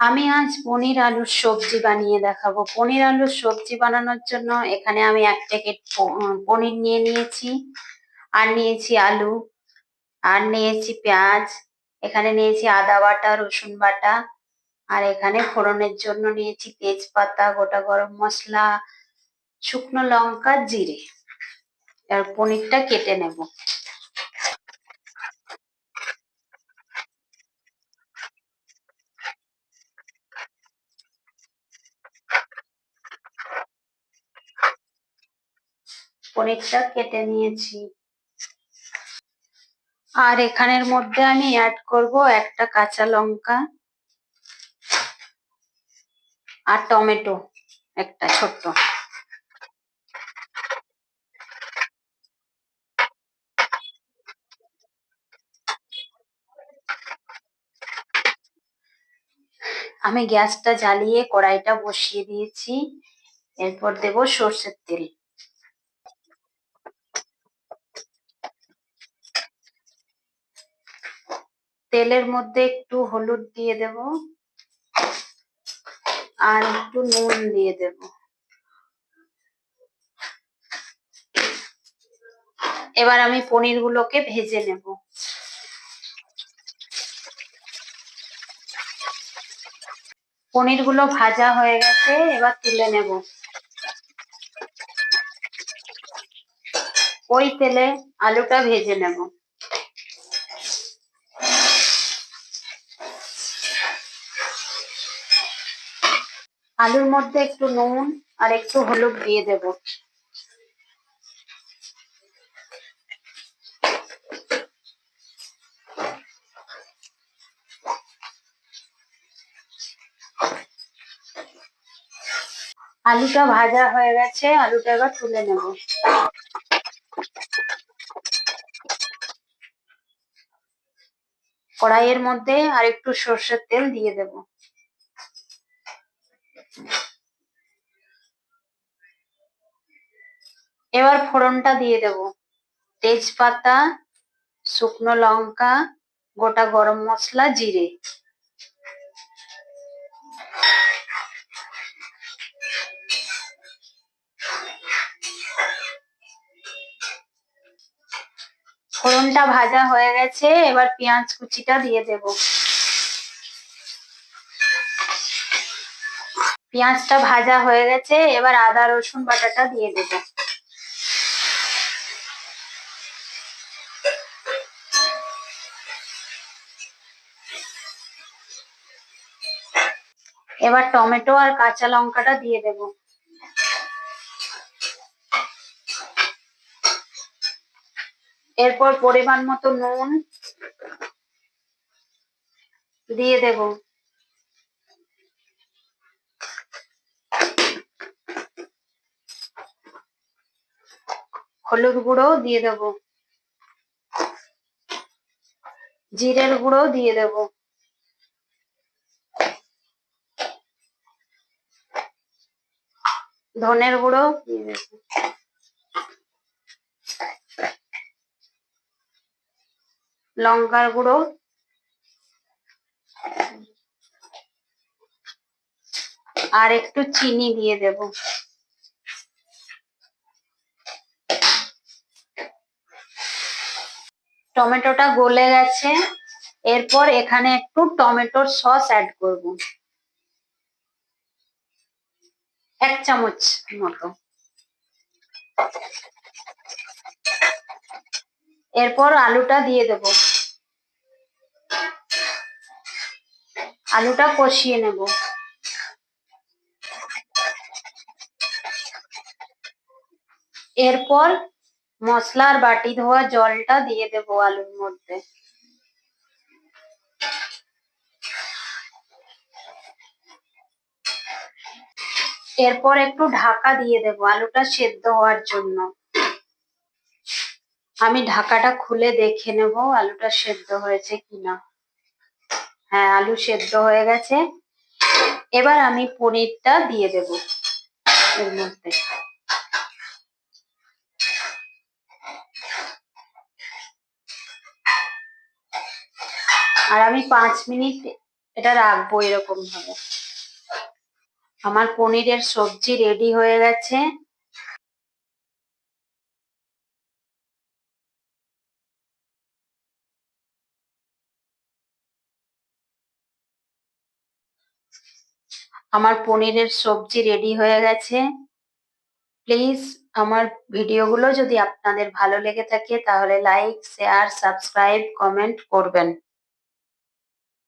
আমি আজ পনির আলুর সবজি বানিয়ে দেখাবো। পনির আলুর সবজি বানানোর জন্য এখানে আমি এক প্যাকেট পনির নিয়ে নিয়েছি, আর নিয়েছি আলু, আর নিয়েছি পেঁয়াজ, এখানে নিয়েছি আদা বাটা, রসুন বাটা, আর এখানে ফোড়নের জন্য নিয়েছি তেজপাতা, গোটা গরম মশলা, শুকনো লঙ্কা, জিরে। আর পনিরটা কেটে নেব। পনিরটা কেটে নিয়েছি। আর এখানের মধ্যে আমি অ্যাড করব একটা কাঁচা লঙ্কা আর টমেটো, একটা ছোট্ট। আমি গ্যাসটা জ্বালিয়ে কড়াইটা বসিয়ে দিয়েছি। এরপর দেব সর্ষের তেল। তেলের মধ্যে একটু হলুদ দিয়ে দেব আর একটু নুন দিয়ে দেব। এবার আমি পনির গুলোকে ভেজে নেব। পনিরগুলো ভাজা হয়ে গেছে, এবার তুলে নেব। ওই তেলে আলুটা ভেজে নেব। আলুর মধ্যে একটু নুন আর একটু হলুদ দিয়ে দেব। আলুটা ভাজা হয়ে গেছে, আলুটা এবার তুলে নেব। কড়াইয়ের মধ্যে আর একটু সর্ষের তেল দিয়ে দেব। এবার ফোড়নটা দিয়ে দেব। তেজপাতা, শুকনো লঙ্কা, গোটা গরম মশলা, জিরে। ফোড়নটা ভাজা হয়ে গেছে, এবার পেঁয়াজ কুচিটা দিয়ে দেব। পেঁয়াজটা ভাজা হয়ে গেছে, এবার আদা, রসুন বাটাটা দিয়ে দেবো। এবার টমেটো আর কাঁচা লঙ্কাটা দিয়ে দেব। এরপর পরিমাণ মতো নুন দিয়ে দেব। হলুদ গুঁড়ো দিয়ে দেব। জিরের গুঁড়ো দিয়ে দেব। ধনের গুঁড়ো দিয়ে দেব। লঙ্কার গুঁড়ো। আর একটু চিনি দিয়ে দেব। টমেটোটা গলে গেছে। এরপর এখানে একটু টমেটোর সস অ্যাড করব। এক চামচ মতো। এরপর আলুটা দিয়ে দেব। আলুটা কষিয়ে নেব। এরপর মশলার বাটি ধোয়া, জলটা দিয়ে দেব আলুর মধ্যে। এরপর একটু ঢাকা দিয়ে দেব আলুটা সেদ্ধ হওয়ার জন্য। আমি ঢাকাটা খুলে দেখে নেব আলুটা সেদ্ধ হয়েছে কিনা। হ্যাঁ আলু সেদ্ধ হয়ে গেছে। এবার আমি পনিরটা দিয়ে দেব এর মধ্যে। আর আমি পাঁচ মিনিট এটা রাখব এরকম ভাবে। আমার পনিরের সবজি রেডি হয়ে গেছে। আমার পনিরের সবজি রেডি হয়ে গেছে। প্লিজ আমার ভিডিওগুলো যদি আপনাদের ভালো লেগে থাকে, তাহলে লাইক শেয়ার সাবস্ক্রাইব কমেন্ট করবেন।